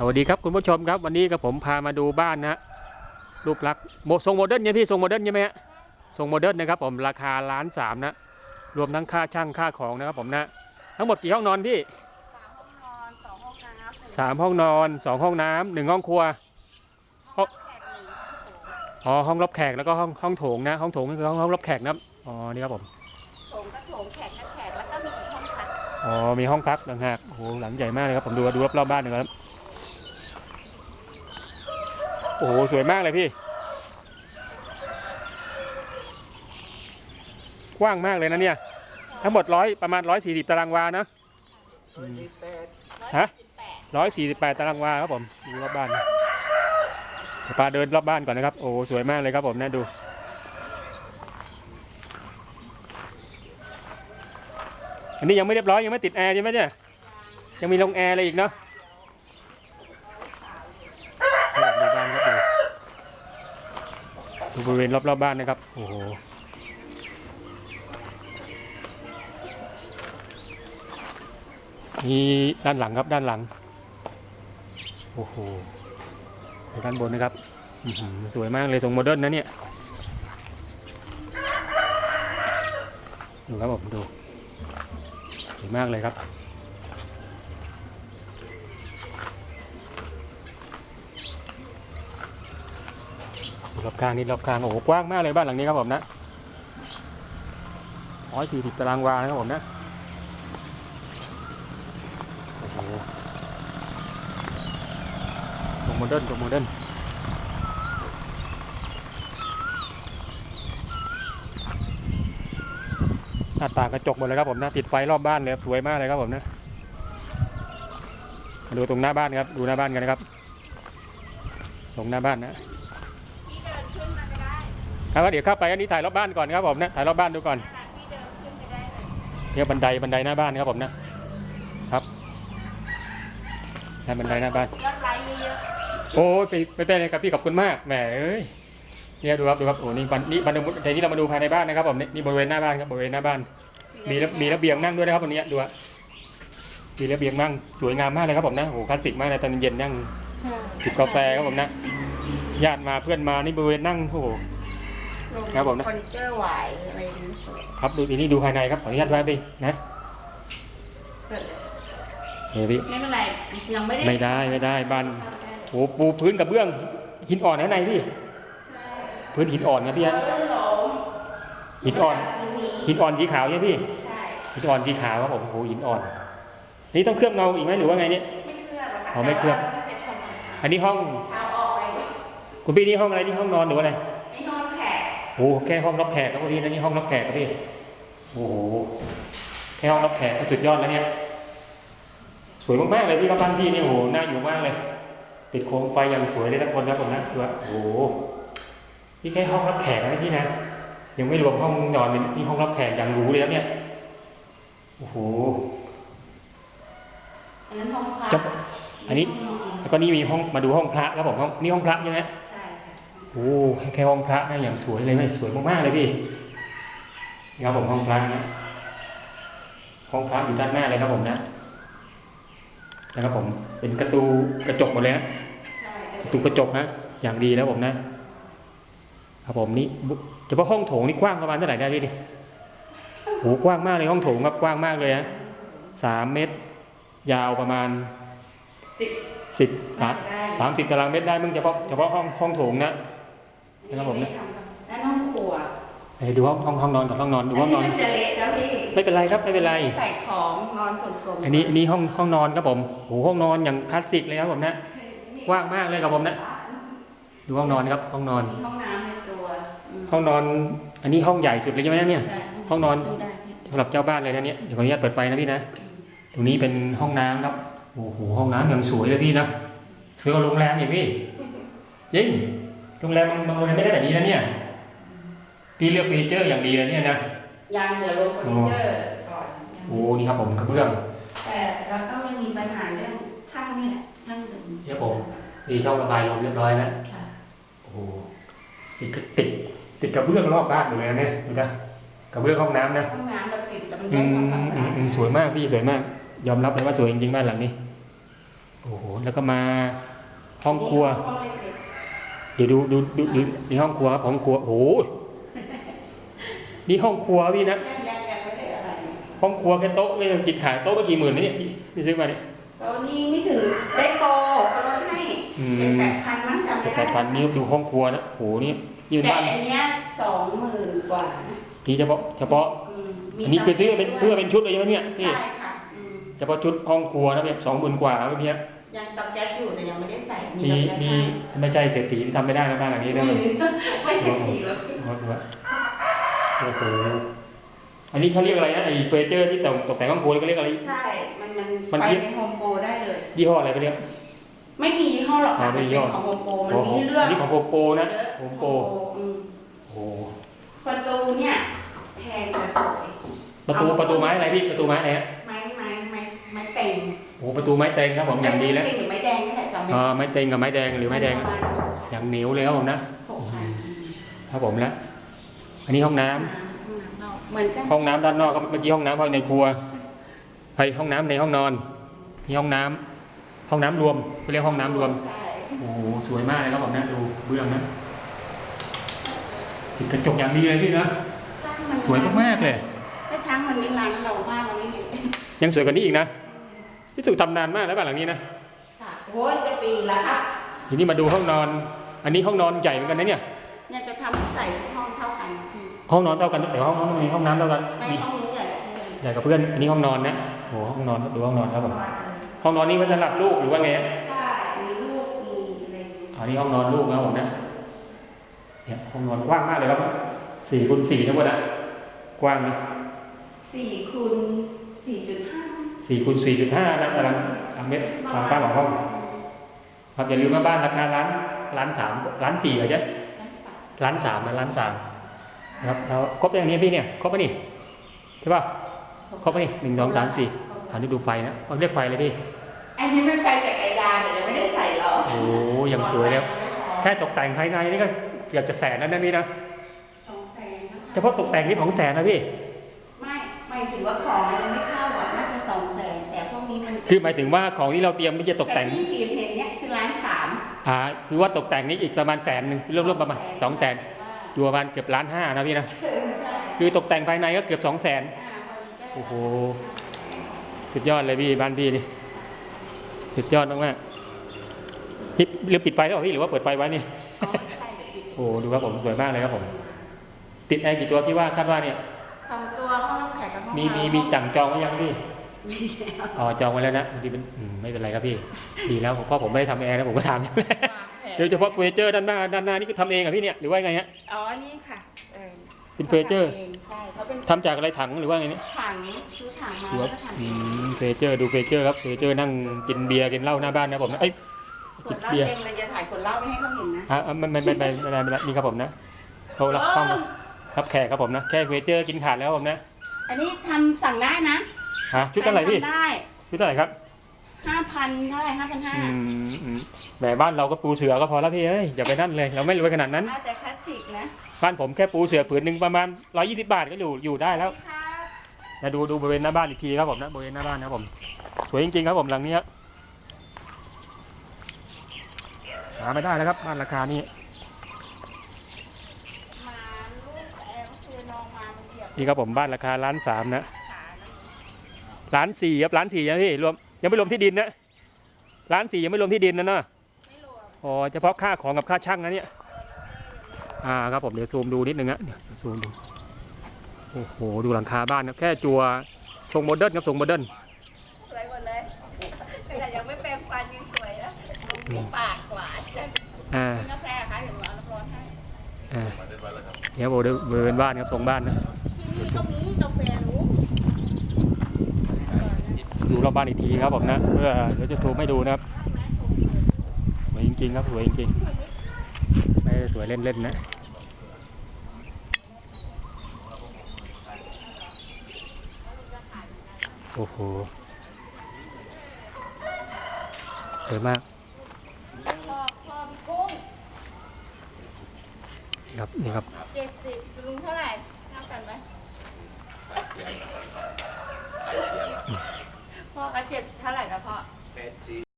สวัสดีครับคุณผู้ชมครับวันนี้กับผมพามาดูบ้านนะฮะรูปลักษณ์โมทรงโมเดิร์นเนี่ยพี่ทรงโมเดิร์นใช่ไหมฮะทรงโมเดิร์นนะครับผมราคาล้านสามนะรวมทั้งค่าช่างค่าของนะครับผมนะทั้งหมดกี่ห้องนอนพี่สามห้องนอนสองห้องน้ำหนึ่งสามห้องนอนสองห้องน้ำหนึ่งห้องครัวห้องแขกหนึ่งโถงอ๋อห้องรับแขกแล้วก็ห้องห้องโถงนะห้องโถงก็คือห้องห้องรับแขกนะครับอ๋อนี่ครับผมโถงก็โถงแขกก็แขกแล้วก็มีอีกห้องพักอ๋อมีห้องพักต่างหากโอ้โหหลังใหญ่มากเลยครับผมดูดูรอบๆบ้านหน่อยครับ โอ้โห สวยมากเลยพี่ กว้างมากเลยนะเนี่ย ทั้งหมดร้อยประมาณร้อยสี่สิบตารางวานะอืมฮะสิบแปดร้อยสี่สิบแปดตารางวาครับผมดูรอบบ้านนะเดี๋ยวพาเดินรอบบ้านก่อนนะครับ โอ้โหสวยมากเลยครับผมนะดูอันนี้ยังไม่เรียบร้อยยังไม่ติดแอร์ใช่ไหมเนี่ยยังมีลงแอร์อะไรอีกเนาะให้แบบดูบ้านครับดู ดูบริเวณรอบๆบ้านนะครับ โอ้โหนี่ด้านหลังครับด้านหลัง โอ้โหดูด้านบนนะครับอื้อหือสวยมากเลยทรงโมเดิร์นนะเนี่ย ดูครับผมดูสวยมากเลยครับ รอบข้างนี่รอบข้างโอ้โหกว้างมากเลยบ้านหลังนี้ครับผมนะร้อยสี่สิบตารางวานะครับผมนะโอ้โหตรงโมเดิร์นตรงโมเดิร์นหน้าต่างกระจกหมดเลยครับผมนะติดไฟรอบบ้านเลยครับสวยมากเลยครับผมนะดูตรงหน้าบ้านครับดูหน้าบ้านกันนะครับส่งหน้าบ้านนะ ที่เดินขึ้นมาไม่ได้ ครับว่าเดี๋ยวเข้าไปอันนี้ถ่ายรอบบ้านก่อนครับผมนะถ่ายรอบบ้านดูก่อนขนาดที่เดินขึ้นไม่ได้เลยเนี่ยบันไดบันไดหน้าบ้านครับผมนะครับนี่บันไดหน้าบ้านยอดไลค์เยอะโอ้ยไปไปเป็นเลยครับพี่ขอบคุณมากแหมเอ้ยเนี่ยดูครับดูครับโอ้นี่บันนี่บันไดแต่ที่เรามาดูภายในบ้านนะครับผมนี่นี่บริเวณหน้าบ้านครับบริเวณหน้าบ้านๆมีระมีระเบียงนั่งด้วยนะครับตรงเนี้ยดูอะมีระเบียงนั่งสวยงามมากเลยครับผมนะโอ้โหคลาสสิกมากเลยตอนเย็นนั่งใช่จิบกาแฟครับผมนะญาติมาเพื่อนมานี่บริเวณนั่งโอ้ โหครับผมนะ เฟอร์นิเจอร์ไหวอะไรดีสวยครับดูทีนี้ดูภายในครับขออนุญาตแวะไปนะเปิดเลยเฮ้ยพี่ไม่เป็นไรยังไม่ได้ไม่ได้ไม่ได้บ้านโอ้โหปูพื้นกับเบื้องหินอ่อนข้างในพี่พื้นหินอ่อนครับพี่ฮะหินอ่อน หินอ่อนสีขาวใช่ไหมพี่ใช่ หินอ่อนสีขาวครับผมโอ้โหหินอ่อน นี่ต้องเคลือบเงาอีกไหมหรือว่าไงเนี่ย ไม่เคลือบหรอกค่ะอ๋อไม่เคลือบ แต่ว่าต้องเช็ดทำความสะอาดอันนี้ห้อง เอาออกไปคุณพี่นี่ห้องอะไรนี่ห้องนอนหรือว่าอะไรไอ้ห้องแขก โอ้โหแค่ห้องรับแขกครับพี่นะนี่ห้องรับแขกครับพี่โอ้โหแค่ห้องรับแขกก็สุดยอดแล้วเนี่ย สวยมากๆเลยพี่ครับบ้านพี่นี่โอ้โหน่าอยู่มากเลย ติดโคมไฟอย่างสวยเลยทุกคนครับผมนะดูว่าโอ้โหนี่แค่ห้องรับแขกนะพี่นะยังไม่รวมห้องนอนนี่ห้องรับแขกอย่างหรูเลยครับเนี่ยโอ้โหอันนั้นห้องพักจะอันนี้แล้วก็นี่มีห้องมาดูห้องพระครับผมห้องนี่ห้องพระใช่ไหมใช่ค่ะ โอ้แค่ห้องพระนะอย่างสวยเลยไหมสวยมากๆเลยพี่นี่ครับผมห้องพระนะห้องพระอยู่ด้านหน้าเลยครับผมนะนะครับผม เป็นกระตูกระจกหมดเลยนะใช่กระตูกระจกนะอย่างดีแล้วผมนะครับผมนี่บุเฉพาะห้องโถงนี่กว้างประมาณเท่าไหร่ได้พี่ดิโอ้กว้างมากเลยห้องโถงครับกว้างมากเลยนะสามเมตร ยาวประมาณสิบสิบสามได้สามสิบตารางเมตรได้มึงเฉพาะเฉพาะห้องห้องโถงนะ นะครับผมนะด้านห้องครัวไปดูห้องห้องห้องนอนกับห้องนอนดูห้องนอนมันจะเละแล้วพี่ไม่เป็นไรครับไม่เป็นไรใส่ของนอนสมๆอันนี้อันนี้ห้องห้องนอนครับผมโอ้โหห้องนอนอย่างคลาสสิกเลยครับผมนะกว้างมากเลยครับผมนะ ดูห้องนอนครับ ห้องนอนมีห้องน้ำในตัวมห้องนอน อันนี้ห้องใหญ่สุดเลยใช่ไหมเนี่ยใช่ห้องนอนดูได้พี่สำหรับเจ้าบ้านเลยนะเนี่ยเดี๋ยวขออนุญาตเปิดไฟนะพี่นะตรงนี้เป็นห้องน้ำครับโอ้โหห้องน้ำอย่างสวยเลยพี่นะซื้อเอาโรงแรมอย่างพี่จริง โรงแรมมันมันโรงแรมไม่ได้แบบนี้นะเนี่ยพี่เลือกเฟอร์นิเจอร์อย่างดีเลยเนี่ยนะยังเดี๋ยวลงเฟอร์นิเจอร์ก่อนโอ้นี่ครับผมกระเบื้อง แต่เราก็ไม่มีปัญหาเรื่องช่างนี่แหละช่างดึงครับผมมีช่องระบายลมเรียบร้อยแล้วค่ะโอ้โหติดกระติดติดกระเบื้องรอบบ้านอยู่เลยนะเนี่ยดูนะกระเบื้องห้องน้ำนะห้องน้ำเราติดแล้วมันอืได้มความสะอือามดอืมสวยมากพี่สวยมาก ยอมรับเลยว่าสวยจริงๆบ้านหลังนี้ โอ้โอ้โหแล้วก็มาห้องครัวห้องเล็ก เดี๋ยวดูดูดูดูนี่ห้องครัวครับห้องครัวโอ้โหนี่ห้องครัวพี่นะๆยังยังยังไม่ได้อะไรห้องครัวแค่โต๊ะไม่ต้องกินขายโต๊ะก็กี่หมื่นนะเนี่ยนี่ซื้อมาเนี่ยตอนนี้ไม่ถึงได้โปรเขาลดให้อืมเป็นแปดพันมั้งจำไม่แต่ได้พันนี้ดูห้องครัวนะโอ้โหนี่ยืนแต่บ้านอันเนี้ยสองหมื่นกว่านะนี่เฉพาะเฉพาะอืมมีอันนี้คือซื้อเป็นซื้อเป็นชุดเลยใช่ไหมเนี่ยนี่ใช่ค่ะอืมเฉพาะชุดห้องครัวนะแบบสองหมื่นกว่าครับพี่เนี่ ยยังตอกแก๊สอยู่แต่ยังไม่ได้ใส่มีตอกแก๊สมีให้ไม่ใช่เศรษฐีที่ทำไม่ได้นะบ้านหลังนี้นะไม่มันไม่ใช่สีแล้วโอ้โหอันนี้เขาเรียกอะไรนะไอ้เฟอร์นิเจอร์ที่ตกตกแต่งห้องครัวเขาเรียกอะไร ใช่ มันมันมันไปคิด ในโฮมโปรได้เลย ยี่ห้ออะไรเขาเรียก ไม่มียี่ห้อหรอกอ๋อค่ะไม่มันมียี่เป็นห้อของโฮมโปรมันอ๋อมีให้เลือกอันนี้ของโฮมโปรนะเยอะโฮมโปรอืมโอ้โหประตูเนี่ยแพงแต่สวยประตูประตูไม้อะไรพี่ประตูไม้อะไรฮะไม้ไม้ไม้ไม้เต็ง โอ้โหประตูไม้เต็งครับผมอย่างดีแล้วไม้เต็งหรือไม้แดงนี่แหละจำไม่อ่าได้ไม้เต็งกับไม้แดงหรือไม้แดงประาณอย่างเหนียวเลยครับผมนะหกพันครับผมแล้วอันนี้ห้องน้ำห้องน้ำนอกเหมือนกันห้องน้ำด้านนอกครับเมื่อกี้ห้องน้ำภายในครัวไปห้องน้ำในห้องนอนมีห้องน้ำห้องน้ำรวมเขาเรียกห้องน้ำรวมใช่โอ้โหสวยมากเลยครับผมนะดูเบื้องนะติดกระจกอย่างดีเลยพี่นะช่างมันสวยมากๆเลยถ้าช้างมันไม่ร้านเราบ้านเราไม่มียังสวยกว่านี้อีกนะ พี่สุทำนานมากแล้วบ้านหลังนี้นะค่ะโอ้ยจะปีแล้วค่ะทีนี้มาดูห้องนอน อันนี้ห้องนอนใหญ่เหมือนกันนะเนี่ยเนี่ยจะทำใส่ทุกห้องเท่ากันพี่ห้องนอนเท่ากันแต่ห้องห้องมีห้องน้ำเท่ากันไม่มีห้องนู้นใหญ่กว่าห้องนี้ใหญ่กับเพื่อนอันนี้ห้องนอนนะโอ้โหห้องนอนดูห้องนอนครับผมห้องนอนนี้ไว้สำหรับลูกหรือว่าไงฮะใช่มีลูกมีอะไรอย่างเงี้ยอันนี้ห้องนอนลูกนะครับผมนะเนี่ยห้องนอนกว้างมากเลยครับสี่คูณสี่ทั้งหมดนะกว้างนะสี่คูณสี่จุดห้า สี่คูณสี่จุดห้านะตารางตารางเมตรความกว้างของห้องครับอย่าลืมว่าบ้านราคาล้านล้านสามล้านสี่เหรอจ๊ะล้านสามล้านสามนะล้านสามนะครับแล้วครบอย่างนี้พี่เนี่ยครบปะนี่ใช่ป่ะครบปะนี่หนึ่งสองสามสี่อันนี้ดูไฟนะเขาเรียกไฟเลยพี่อันนี้เป็นไฟจักรยานแต่ยังไม่ได้ใส่หรอกโอ้ยังสวยแล้วแค่ตกแต่งภายในนี่ก็เกือบจะแสนแล้วนะพี่นะสองแสนนะคะเฉพาะตกแต่งนี่ของแสนนะพี่ ไม่ไม่ถือว่าของมันยังไม่เข้า มันคือหมายถึงว่าของที่เราเตรียมที่จะตกแต่งที่ทีเห็นเนี่ยคือล้านสามอ่าคือว่าตกแต่งนี่อีกประมาณแสนหนึ่งรวมๆประมาณสองแสนอยู่ประมาณเกือบล้านห้านะพี่นะใช่คือตกแต่งภายในก็เกือบสองแสนอ่าเฟอร์นิเจอร์โอ้โหสุดยอดเลยพี่บ้านพี่นี่สุดยอดมากๆพี่หรือปิดไฟแล้วเหรอพี่หรือว่าเปิดไฟไว้นี่เอาไม่ได้เดี๋ยวปิดโอ้โหดูครับผมสวยมากเลยครับผมติดแอร์กี่ตัวพี่ว่าคาดว่าเนี่ยสองตัวห้องน้ำแข็งกับห้องมีมีน้ำมีจังจองไว้ยังพี่มีแล้ว อ๋อจองไว้แล้วนะบางทีนไม่เป็นไรครับพี่ ดีแล้วเพราะผมไม่ได้ทำแอร์นะผมก็ทำเดี๋ยวเฉพาะเฟอร์นิเจอร์ด้านหน้าด้านหน้านี่ก็ทำเองอะพี่เนี่ยหรือว่าไงฮะอ๋อนี่ค่ะเป็นเฟอร์นิเจอร์ใช่เขาเป็นทำจากอะไรถังหรือว่าไงเนี่ยถังซื้อถังมาแล้วก็ทำเงเฟอร์นิเจอร์ดูเฟอร์นิเจอร์ครับเฟอร์นิเจอร์นั่งกินเบียร์กินเหล้าหน้าบ้านนะผมนะเอ้ยจินเบียร์มันจะถ่ายคนเหล้าไม่ให้เขาเห็นนะอะมันมันมันมันมันนี่ครับผมนะเขารับต้องรับแขกครับผมนะแค่เฟอร์นิเจอร์กินขาดแล้วผมนะอันนี้ทำสั่งได้นะ ฮะชุดเท่าไหร่พี่ทำได้ชุดเท่าไหร่ครับห้าพันเท่าไหร่ห้าพันห้าอืมอืมแหมบ้านเราก็ปูเสือก็พอแล้วพี่เอ้ยอย่าไปนั่นเลย เราไม่รวยขนาดนั้น แต่คลาสสิกนะบ้านผมแค่ปูเสือผืนหนึ่งประมาณ120บาทก็อยู่อยู่ได้แล้วนี่ค่ะนะดูดูบริเวณหน้าบ้านอีกทีครับผมนะบริเวณหน้าบ้านนะครับผมสวยจริงๆครับผมหลังนี้ครับหาไม่ได้แล้วครับบ้านราคานี้มาลูกแอร์ก็คือน้องมามันเหยียบนี่ครับผมบ้านราคาล้านสามนะขานะ ล้านสี่ครับล้านสี่นะพี่รวมยังไม่รวมที่ดินนะล้านสี่ยังไม่รวมที่ดินนะเนาะไม่รวมอ๋อเฉพาะค่าของกับค่าช่างนะเนี่ยอ่าครับผมเดี๋ยวซูมดูนิดนึงนะเดี๋ยวซูมดูโอ้โหดูหลังคาบ้านนะแค่จัวทรงโมเดิร์นครับทรงโมเดิร์นสวยหมดเลยขนาดยังไม่แปรงฟันยังสวยแล้วลุงปากหวานจะอ่ากินกาแฟคะเดี๋ยวหนูเอาน้ำร้อนให้อ่าเนี่ยโบเดิร์นบริเวณบ้านครับทรงบ้านนะที่นี่ก็มีกาแฟรู้ ดูรอบบ้านอีกทีครับผมนะเพื่อเดี๋ยวจะซูมให้ดูนะครับสวยจริงๆครับสวยจริงๆไม่ได้สวยเล่นๆนะโอ้โหสวยมากพ่อพ่อพี่กุ้งนี่ครับนี่ครับเจ็ดสิบลุงเท่าไหร่เท่ากันไหม พ่อก็เจ็บเท่าไหร่นะพ่อ